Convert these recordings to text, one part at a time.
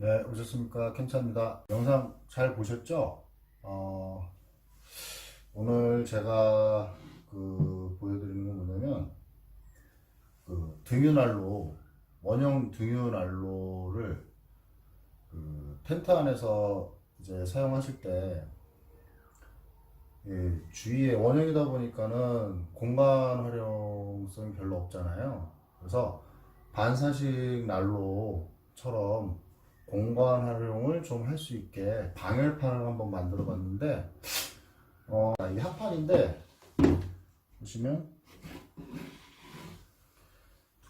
네, 오셨습니까? 캔차입니다. 영상 잘 보셨죠? 어, 오늘 제가 그 보여드리는 건 뭐냐면 그 등유난로 원형 등유난로를 그 텐트 안에서 이제 사용하실 때 예, 주위에 원형이다 보니까는 공간 활용성이 별로 없잖아요. 그래서 반사식 난로처럼 공간 활용을 좀 할 수 있게 방열판을 한번 만들어 봤는데 어, 이 합판인데 보시면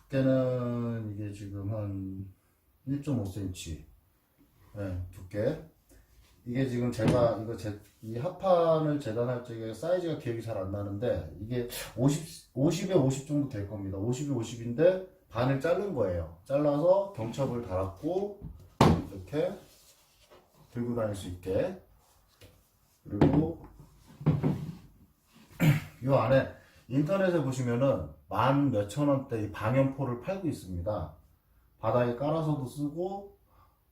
두께는 이게 지금 한 1.5cm 네, 두께. 이게 지금 제가 이거 제, 이 합판을 재단할 적에 사이즈가 기억이 잘 안 나는데 이게 50, 50에 50 정도 될 겁니다. 50에 50인데 반을 자른 거예요. 잘라서 경첩을 달았고 이렇게 들고 다닐 수 있게 그리고 이 안에 인터넷에 보시면은 만 몇천 원대 이 방염포를 팔고 있습니다. 바닥에 깔아서도 쓰고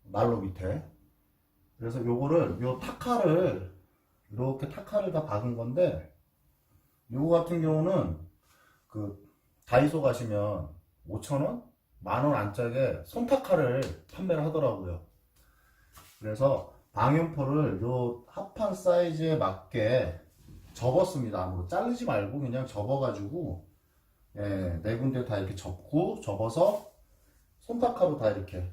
난로 밑에 그래서 요거를 요 타카를 이렇게 타카를 다 박은 건데 요거 같은 경우는 그 다이소 가시면 5천 원, 만원 안짝에 손타카를 판매를 하더라고요. 그래서 방염포를 요 합판 사이즈에 맞게 접었습니다. 아무로 자르지 말고 그냥 접어가지고 예, 네 군데 다 이렇게 접고 접어서 손타카로 다 이렇게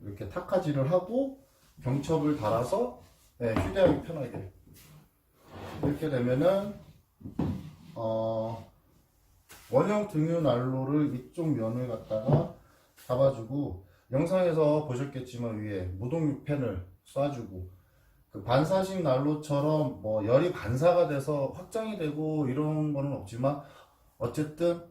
이렇게 타카질을 하고 경첩을 달아서 예, 휴대하기 편하게 이렇게 되면은 어, 원형 등유 난로를 이쪽 면을 갖다가 잡아주고 영상에서 보셨겠지만 위에 무동육 팬을 쏴주고 그 반사식 난로처럼 뭐 열이 반사가 돼서 확장이 되고 이런 거는 없지만 어쨌든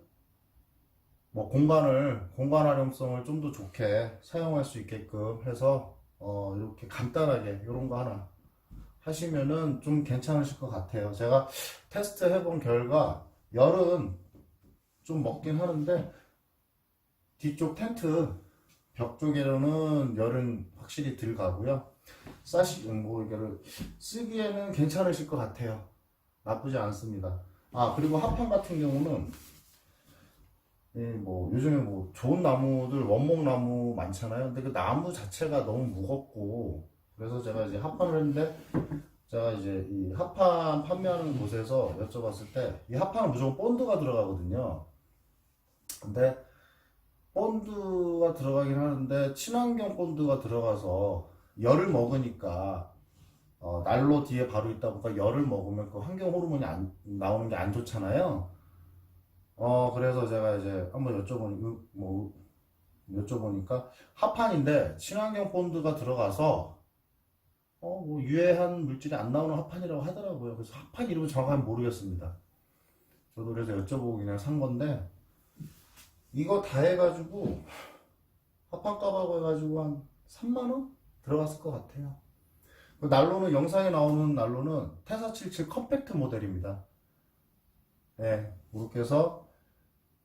뭐 공간을 공간 활용성을 좀 더 좋게 사용할 수 있게끔 해서 어 이렇게 간단하게 이런 거 하나 하시면은 좀 괜찮으실 것 같아요. 제가 테스트 해본 결과 열은 좀 먹긴 하는데 뒤쪽 텐트 벽 쪽에는 열은 확실히 들 가고요. 싸시 뭐 이거를 쓰기에는 괜찮으실 것 같아요. 나쁘지 않습니다. 아 그리고 합판 같은 경우는 예, 뭐 요즘에 뭐 좋은 나무들 원목 나무 많잖아요. 근데 그 나무 자체가 너무 무겁고 그래서 제가 이제 합판을 했는데 제가 이제 이 합판 판매하는 곳에서 여쭤봤을 때 이 합판은 무조건 본드가 들어가거든요. 근데 본드가 들어가긴 하는데 친환경 본드가 들어가서 열을 먹으니까 어, 난로 뒤에 바로 있다 보니까 열을 먹으면 그 환경 호르몬이 안, 나오는 게 안 좋잖아요. 어 그래서 제가 이제 한번 여쭤보니 뭐 여쭤보니까 합판인데 친환경 본드가 들어가서 어 뭐 유해한 물질이 안 나오는 합판이라고 하더라고요. 그래서 합판 이름은 정확하게 모르겠습니다. 저도 그래서 여쭤보고 그냥 산 건데 이거 다 해가지고 합판 값하고 해가지고 한 3만 원 들어갔을 것 같아요. 그 난로는 영상에 나오는 난로는 테사 77 컴팩트 모델입니다. 네, 이렇게 해서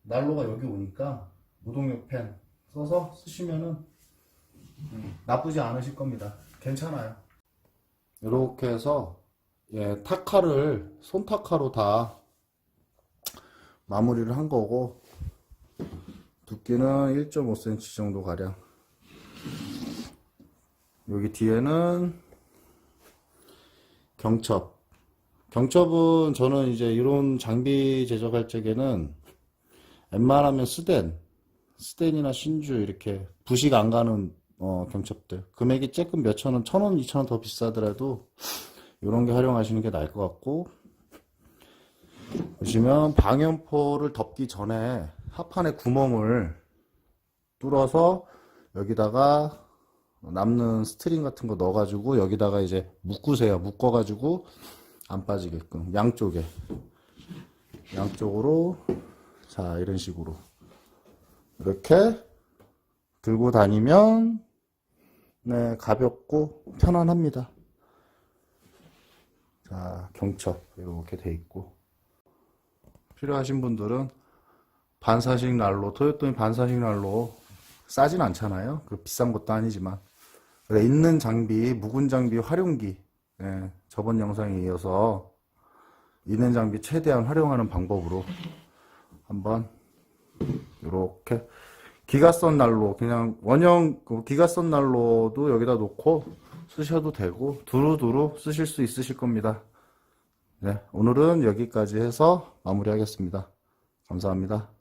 난로가 여기 오니까 무동력 팬 써서 쓰시면은 음, 나쁘지 않으실 겁니다. 괜찮아요. 이렇게 해서 예, 타카를 손타카로 다 마무리를 한 거고 두께는 1.5cm 정도 가량. 여기 뒤에는 경첩. 경첩은 저는 이제 이런 장비 제작할 적에는 웬만하면 스덴 스덴이나 신주 이렇게 부식 안 가는 어, 경첩들. 금액이 조금 몇천 원, 천 원, 이천 원 더 비싸더라도 이런 게 활용하시는 게 나을 것 같고. 보시면 방염포를 덮기 전에 합판에 구멍을 뚫어서 여기다가 남는 스트링 같은 거 넣어가지고 여기다가 이제 묶으세요. 묶어가지고 안 빠지게끔 양쪽에 양쪽으로 자 이런 식으로 이렇게 들고 다니면 네 가볍고 편안합니다. 자 경첩 이렇게 돼 있고 필요하신 분들은 반사식 난로 토요토미 반사식 난로 싸진 않잖아요. 그 비싼 것도 아니지만. 그러니까 있는 장비, 묵은 장비 활용기. 예, 저번 영상에 이어서 있는 장비 최대한 활용하는 방법으로 한번 이렇게 기가선 난로 그냥 원형 그 기가선 난로도 여기다 놓고 쓰셔도 되고 두루두루 쓰실 수 있으실 겁니다. 네, 오늘은 여기까지 해서 마무리하겠습니다. 감사합니다.